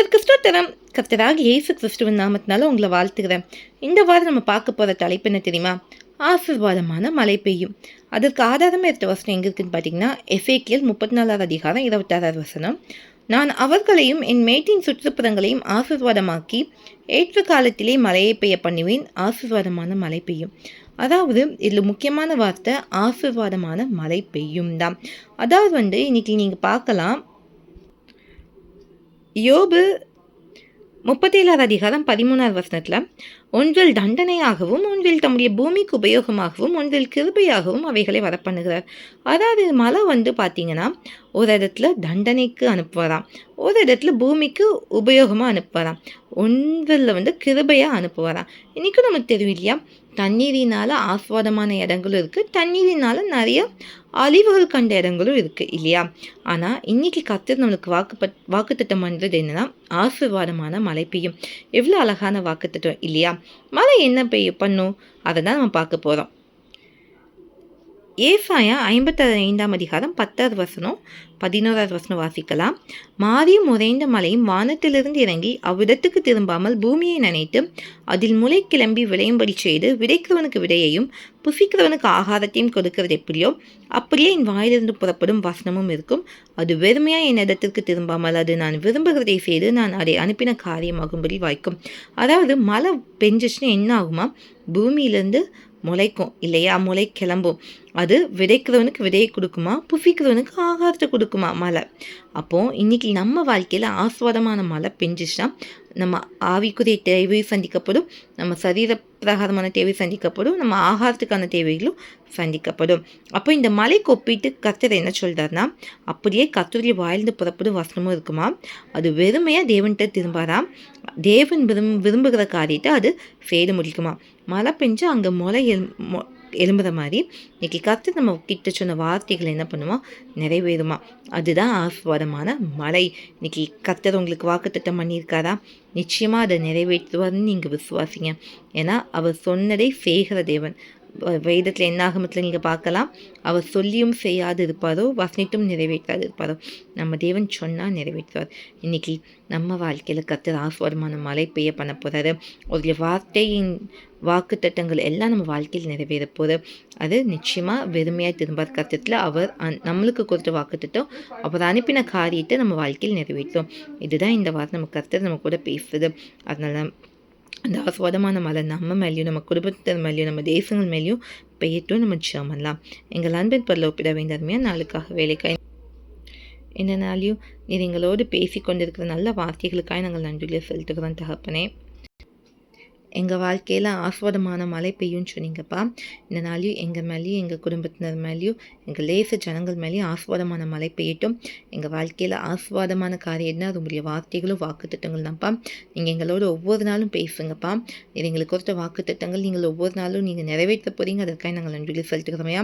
கர்த்தர் கிறிஸ்துவத்தரம் கர்த்தராக இயேசு கிறிஸ்துவின் நாமத்தினால உங்களை வாழ்த்துக்கிறேன் இந்த வாரம் நம்ம பார்க்க போகிற தலைப்பு என்ன தெரியுமா? ஆசீர்வாதமான மழை பெய்யும். அதற்கு ஆதாரமாக எடுத்த வசனம் எங்கே இருக்குன்னு பார்த்தீங்கன்னா எஃபேக்கியல் முப்பத்தி நாலாவது அதிகாரம் இருபத்தாறாவது வசனம். நான் அவர்களையும் என் மேட்டின் சுற்றுப்புறங்களையும் ஆசீர்வாதமாக்கி ஏற்ற காலத்திலே மழையை பெய்ய பண்ணுவேன். ஆசிர்வாதமான மழை பெய்யும். அதாவது இதில் முக்கியமான வார்த்தை ஆசீர்வாதமான மழை பெய்யும் தான். அதாவது வந்து இன்றைக்கி நீங்கள் பார்க்கலாம் யோபு முப்பத்தேழாவது அதிகாரம் பதிமூணாவது வசனத்தில் ஒன்றில் தண்டனையாகவும் ஒன்றில் தம்முடைய பூமிக்கு உபயோகமாகவும் ஒன்றில் கிருபையாகவும் அவைகளை வரப்பண்ணுகிறார். அதாவது மழை வந்து பார்த்தீங்கன்னா ஒரு இடத்துல தண்டனைக்கு அனுப்புவாராம் ஒரு இடத்துல பூமிக்கு உபயோகமாக அனுப்புவாராம் ஒன்றில் வந்து கிருபையாக அனுப்புவாராம் இன்றைக்கும் நமக்கு தெரியும் இல்லையா? தண்ணீரினால் ஆஸ்வாதமான இடங்களும் இருக்குது தண்ணீரினால் நிறைய அழிவுகள் கண்ட இடங்களும் இருக்குது இல்லையா? ஆனால் இன்றைக்கி கத்தர் நம்மளுக்கு வாக்குப்பட் வாக்குத்திட்டம் பண்ணுறது என்னென்னா ஆசீர்வாதமான மழை பெய்யும். எவ்வளோ அழகான வாக்குத்திட்டம் இல்லையா? மழை என்ன பெய்ய பண்ணும்? அதை தான் நம்ம பார்க்க போகிறோம் ஏசாயா ஐம்பத்தி ஐந்தாம் அதிகாரம் பத்தாவது வசனம் பதினோராவது வசனம் வாசிக்கலாம். மாறியும் உறைந்த மலையும் வானத்திலிருந்து இறங்கி அவ்விடத்துக்கு திரும்பாமல் பூமியை நனைத்து அதில் முளை கிளம்பி விளையும்படி செய்து விதைக்கிறவனுக்கு விடையையும் புசிக்கிறவனுக்கு ஆகாரத்தையும் கொடுக்கிறது எப்படியோ அப்படியே என் வாயிலிருந்து புறப்படும் வசனமும் இருக்கும். அது வெறுமையாக என் இடத்திற்கு திரும்பாமல் அது நான் விரும்புகிறதை செய்து நான் அதை அனுப்பின காரியமாகும்படி வாய்க்கும். அதாவது மழை பெஞ்சிச்சுன்னா என்ன ஆகுமா? பூமியிலேருந்து முளைக்கும் இல்லையா? முளை கிளம்பும். அது விதைக்கிறவனுக்கு விதையை கொடுக்குமா? புசிக்கிறவனுக்கு ஆகாரத்தை கொடுக்குமா? மழை. அப்போது இன்றைக்கி நம்ம வாழ்க்கையில் ஆஸ்வாதமான மழை பெஞ்சிச்சுன்னா நம்ம ஆவிக்குரிய தேவை சந்திக்கப்படும் நம்ம சரீர பிரகாரமான தேவை சந்திக்கப்படும் நம்ம ஆகாரத்துக்கான தேவைகளும் சந்திக்கப்படும். அப்போ இந்த மலை கொப்பிட்டு கத்தர் என்ன சொல்கிறாருன்னா அப்படியே கத்தருடைய வாழ்ந்து புறப்படும் வசனமும் இருக்குமா? அது வெறுமையாக தேவன்கிட்ட திரும்பாராம் தேவன் விரும் விரும்புகிற காரியத்தை அது செய்து முடிக்குமா? மழை பெஞ்சு அங்கே முளை எலும்புற மாதிரி. இன்றைக்கி கற்று நம்ம கிட்ட சொன்ன வார்த்தைகள் என்ன பண்ணுமா? நிறைவேறுமா. அதுதான் ஆஸ்வாதமான மழை. இன்றைக்கி கத்தர் உங்களுக்கு வாக்குத்திட்டம் பண்ணியிருக்காரா? நிச்சயமாக அதை நிறைவேற்றுவார்னு நீங்கள் விசுவாசிங்க. ஏன்னா அவர் சொன்னதை செய்கிற தேவன். வேதத்தில் என்னாகமத்தில் நீங்கள் பார்க்கலாம். அவர் சொல்லியும் செய்யாது இருப்பாரோ வசனித்தும் நிறைவேற்றாது இருப்பாரோ நம்ம தேவன் சொன்னால் நிறைவேற்றுவார். இன்றைக்கி நம்ம வாழ்க்கையில் கத்துற ஆஸ்வாதமான மழை பெய்ய பண்ண போகிறாரு ஒரு வார்த்தையின் வாக்கு தட்டங்கள் எல்லாம் நம்ம வாழ்க்கையில் நிறைவேற போகுது. அது நிச்சயமாக வெறுமையாக திரும்பாத கத்தத்தில் அவர் அந் நம்மளுக்கு கொடுத்த வாக்கு திட்டம் அவர் அனுப்பின காரியத்தை நம்ம வாழ்க்கையில் நிறைவேற்றும் இதுதான் இந்த வார்த்தை நம்ம கருத்து நம்ம கூட பேசுது. அதனால அந்த ஆஸ்வாதமான மலை நம்ம மேலேயும் நம்ம குடும்பத்தின் மேலேயும் நம்ம தேசங்கள் மேலேயும் பெய்யட்டும் நம்ம ஜெபம் எங்கள் அன்பின் பரல ஒப்பிட வேண்டாமையாக நாளுக்காக வேலைக்காய். இந்த நாளையும் நீர் எங்களோடு பேசி கொண்டிருக்கிற நல்ல வார்த்தைகளுக்காக நாங்கள் நன்றிகளை செலுத்துகிறோம் தகப்பனே. எங்கள் வாழ்க்கையில் ஆஸ்வாதமான மழை பெய்யும்னு சொன்னீங்கப்பா. இந்த நாளையும் எங்கள் மேலேயும் எங்கள் குடும்பத்தினர் மேலேயும் எங்கள் லேச ஜனங்கள் மேலேயும் ஆஸ்வாதமான மழை பெய்யட்டும். எங்கள் வாழ்க்கையில் ஆஸ்வாதமான காரியம்னா அது வார்த்தைகளும் வாக்குத்திட்டங்கள் தான்ப்பா. நீங்கள் எங்களோட ஒவ்வொரு நாளும் பேசுங்கப்பா. இது எங்களுக்கு கொடுத்த வாக்குத்திட்டங்கள். நீங்கள் ஒவ்வொரு நாளும் நீங்கள் நிறைவேற்ற போகிறீங்க அதற்காக நாங்கள் நன்றிகளை செலுத்துகிறோமையா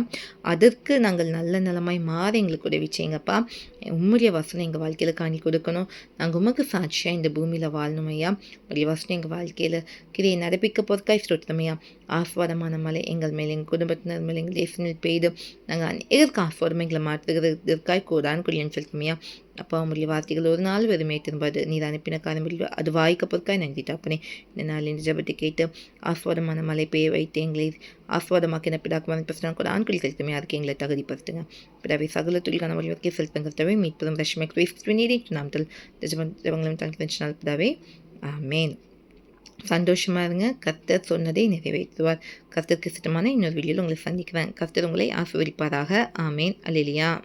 அதற்கு நாங்கள் நல்ல நிலமாய் மாற எங்களுக்கு உதவி செய்யுங்கப்பா. உம்முடைய வசனம் எங்கள் வாழ்க்கையில் காணி கொடுக்கணும். நாங்கள் உமக்கு சாட்சியாக இந்த பூமியில் வாழணுமையா உடைய வசனம் எங்கள் வாழ்க்கையில் கிரியை நடப்பிக்க பொறுக்காய் ஸ்ரோத்தமையா ஆஸ்வாதமான மலை எங்கள் மேல் எங்கள் குடும்பத்தினர் மேல் எங்கள் தேசத்தில் பெய்து நாங்கள் அநேகருக்கு ஆஸ்வாதமைகளை எங்களை மாற்றுகிறதற்காய் கூடான் குடியன் சொல்லுமையா அப்பா உங்களுடைய வார்த்தைகள் ஒரு நாள் வெறுமே திரும்பாது நீர் அனுப்பின காரணமில் அது வாய்க்கப்பொருக்காய் நன்றி தாப்பனே இந்த நாள் இந்த ஜபத்தை கேட்டு ஆஸ்வாதமான மலை பெய்ய வைத்து எங்களை ஆஸ்வாதமாக்கின பிதாக்குமான பிரச்சனை கூட ஆண்கள் செலுத்துமே அதுக்கு எங்களை தகுதிப்படுத்துங்க. பிறவை சகல துளிக்கான வழிவக்கை செலுத்துங்கிறதவே மீட்பதும் ரஷ்மிக் நீதி நாமத்தில் ஜபங்களும் தங்கி பிதாவே. ஆமேன். சந்தோஷமாக இருங்க. கர்த்தர் சொன்னதை நிறைவேற்றுவார். கர்த்தருக்கு சித்தமான இன்னொரு வீடியோவில் உங்களை சந்திக்கிறேன். கர்த்தர் உங்களை ஆசிர்வதிப்பாராக. ஆமேன். அலிலியா